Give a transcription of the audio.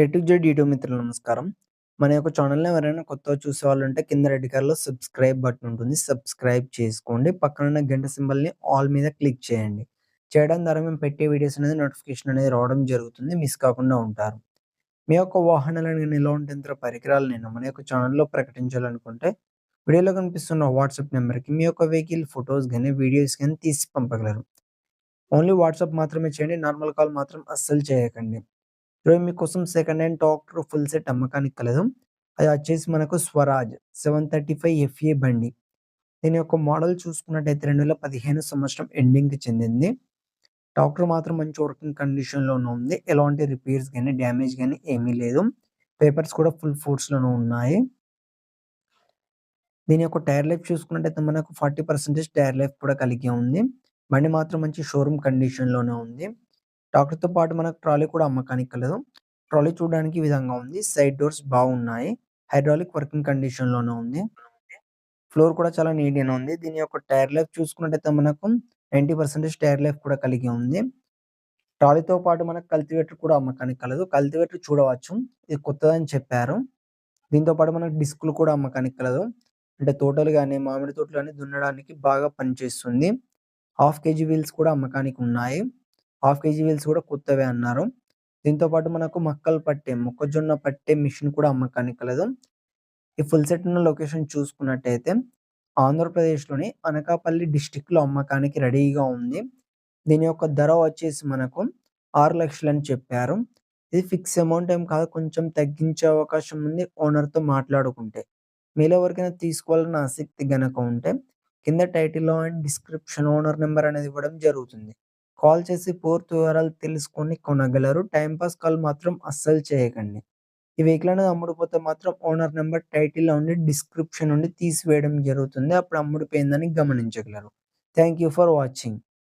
A to Z YouTube మిత్రులు నమస్కారం. మన యొక్క ఛానెల్‌ని ఎవరైనా కొత్తగా చూసేవాళ్ళుంటే కింద రెడ్ కలర్‌లో సబ్స్క్రైబ్ బటన్ ఉంటుంది. సబ్స్క్రైబ్ చేసుకోండి. పక్కన గంట సింబల్‌ని ఆల్ మీద క్లిక్ చేయండి. చేయడం ద్వారా మేము పెట్టే వీడియోస్ అనేది నోటిఫికేషన్ అనేది రావడం జరుగుతుంది. మిస్ కాకుండా ఉంటారు. మీ యొక్క వాహనాలను నిల్వ నేను మన యొక్క ఛానల్లో ప్రకటించాలనుకుంటే వీడియోలో కనిపిస్తున్న వాట్సాప్ నెంబర్‌కి మీ యొక్క వెహికల్ ఫోటోస్ గాని, వీడియోస్ కానీ తీసి పంపగలరు. ఓన్లీ వాట్సాప్ మాత్రమే చేయండి. నార్మల్ కాల్ మాత్రం అస్సలు చేయకండి. ఈరోజు మీకోసం second hand tractor full set అమ్మకానికి కలదు. అది వచ్చేసి మనకు స్వరాజ్ 735 ఎఫ్ఏ బండి. దీని యొక్క మోడల్ చూసుకున్నట్టయితే 2015 సంవత్సరం ఎండింగ్‌కి చెందింది. ట్రాక్టర్ మాత్రం మంచి వర్కింగ్ కండిషన్‌లోనే ఉంది. ఎలాంటి రిపేర్స్ కానీ డ్యామేజ్ కానీ ఏమీ లేదు. పేపర్స్ కూడా ఫుల్ ఫోర్స్‌లోనే ఉన్నాయి. దీని యొక్క టైర్ లైఫ్ చూసుకున్నట్టయితే మనకు 40% టైర్ లైఫ్ కూడా కలిగి ఉంది. బండి మాత్రం మంచి షోరూమ్ కండిషన్‌లోనే ఉంది. ట్రాక్టర్‌తో పాటు మనకు ట్రాలీ కూడా అమ్మకానికి కలదు. ట్రాలీ చూడడానికి ఈ విధంగా ఉంది. సైడ్ డోర్స్ బాగున్నాయి. హైడ్రాలిక్ వర్కింగ్ కండిషన్‌లోనే ఉంది. ఫ్లోర్ కూడా చాలా నీట్‌గానే ఉంది. దీని యొక్క టైర్ లైఫ్ చూసుకున్నట్టయితే మనకు 90% టైర్ లైఫ్ కూడా కలిగి ఉంది. ట్రాలీతో పాటు మనకు కల్టివేటర్ కూడా అమ్మకానికి కలదు. కల్టివేటర్ చూడవచ్చు. ఇది కొత్తదని చెప్పారు. దీంతో పాటు మనకు డిస్కులు కూడా అమ్మకానికి కలదు. అంటే తోటలు గాని, మామిడి తోటలు కానీ దున్నడానికి బాగా పనిచేస్తుంది. హాఫ్ కేజీ వీల్స్ కూడా అమ్మకానికి ఉన్నాయి. హాఫ్ కేజీ వీల్స్ కూడా కొత్తవే అన్నారు. దీంతో పాటు మనకు మక్కలు పట్టే, మొక్కజొన్న పట్టే మిషన్ కూడా అమ్మకానికి కలదు. ఈ ఫుల్ సెట్ ఉన్న లొకేషన్ చూసుకున్నట్టయితే ఆంధ్రప్రదేశ్‌లోని అనకాపల్లి డిస్టిక్లో అమ్మకానికి రెడీగా ఉంది. దీని యొక్క ధర వచ్చేసి మనకు ఆరు లక్షలు అని చెప్పారు. ఇది ఫిక్స్ అమౌంట్ ఏం కాదు. కొంచెం తగ్గించే అవకాశం ఉంది ఓనర్‌తో మాట్లాడుకుంటే. మీలో ఎవరికైనా తీసుకోవాలన్న ఆసక్తి గనక ఉంటే కింద టైటిల్‌లో అండ్ డిస్క్రిప్షన్ ఓనర్ నెంబర్ అనేది ఇవ్వడం జరుగుతుంది. కాల్ చేసి పూర్తి వివరాలు తెలుసుకొని కొనగలరు. టైంపాస్ పాస్ కాల్ మాత్రం అస్సలు చేయకండి. ఈ వెహికల్ అనేది అమ్ముడుపోతే మాత్రం ఓనర్ నెంబర్ టైటిల్‌లో ఉండి డిస్క్రిప్షన్ నుండి తీసివేయడం జరుగుతుంది. అప్పుడు అమ్ముడిపోయిందని గమనించగలరు. Thank you for watching.